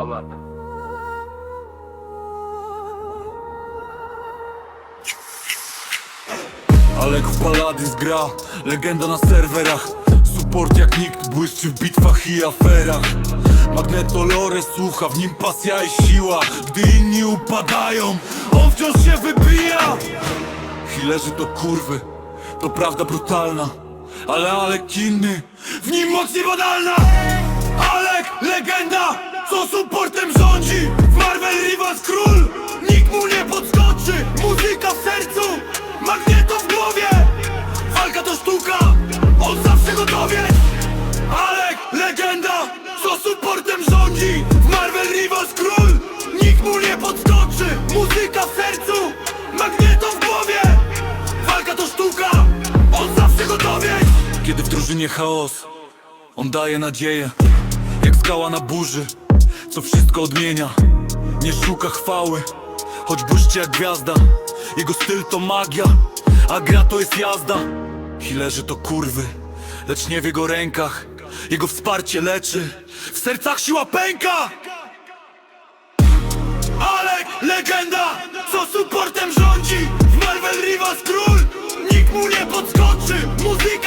Dobra. Alek w Paladins gra, legenda na serwerach. Support jak nikt błyszczy w bitwach i aferach. Magneto Lore słucha, w nim pasja i siła. Gdy inni upadają, on wciąż się wybija. Healerzy to kurwy, to prawda brutalna. Ale Alek inny, w nim moc niebadalna Alek, legenda, co supportem rządzi? W Marvel Rivals król, nikt mu nie podskoczy. Muzyka w sercu, magneto w głowie. Walka to sztuka, on zawsze gotowie Alek, legenda, co supportem rządzi? W Marvel Rivals król, nikt mu nie podskoczy. Muzyka w sercu, magneto w głowie. Walka to sztuka, on zawsze gotowie Kiedy w drużynie chaos, on daje nadzieję Jak skała na burzy, co wszystko odmienia. Nie szuka chwały, choć błyszczy jak gwiazda. Jego styl to magia, a gra to jest jazda. Healerzy to kurwy, lecz nie w jego rękach. Jego wsparcie leczy, w sercach siła pęka! Alek, legenda, co supportem rządzi. W Marvel Rivals król, nikt mu nie podskoczy. Muzyka